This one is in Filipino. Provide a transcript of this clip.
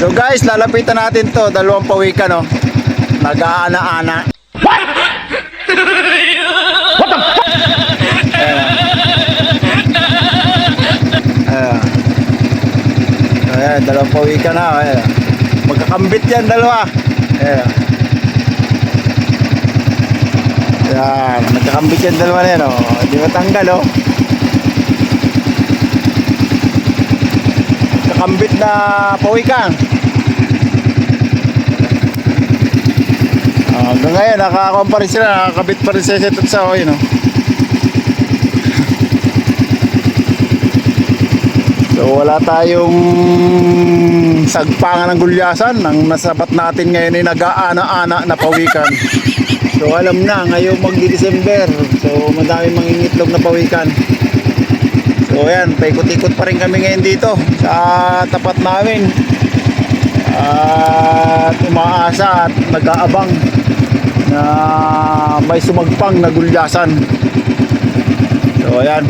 So guys, lalapitan natin to, dalawang pawikan no. Nag-aana-ana. What? What the fuck? Ayan. Ayan, dalawang pawikan na. Ayan. Magkakambit yan dalawa. Ayan. Ayan, magkakambit yan dalawa na yan oh. Hindi matanggal oh. Kakambit na pawikan. Ah, hanggang ngayon, nakakakuha pa rin sila, nakakabit pa rin sa setup sa oh, yun oh. So wala tayong sagpangan ng gulyasan. Ang nasabat natin ngayon ay nag-aana-ana na pawikan. So alam na, ngayon magdi-December. So madami mangingitlog na pawikan. So ayan, paikot-ikot pa rin kami ngayon dito sa tapat namin. At umaasa at nag-aabang na may sumagpang na gulyasan. So ayan.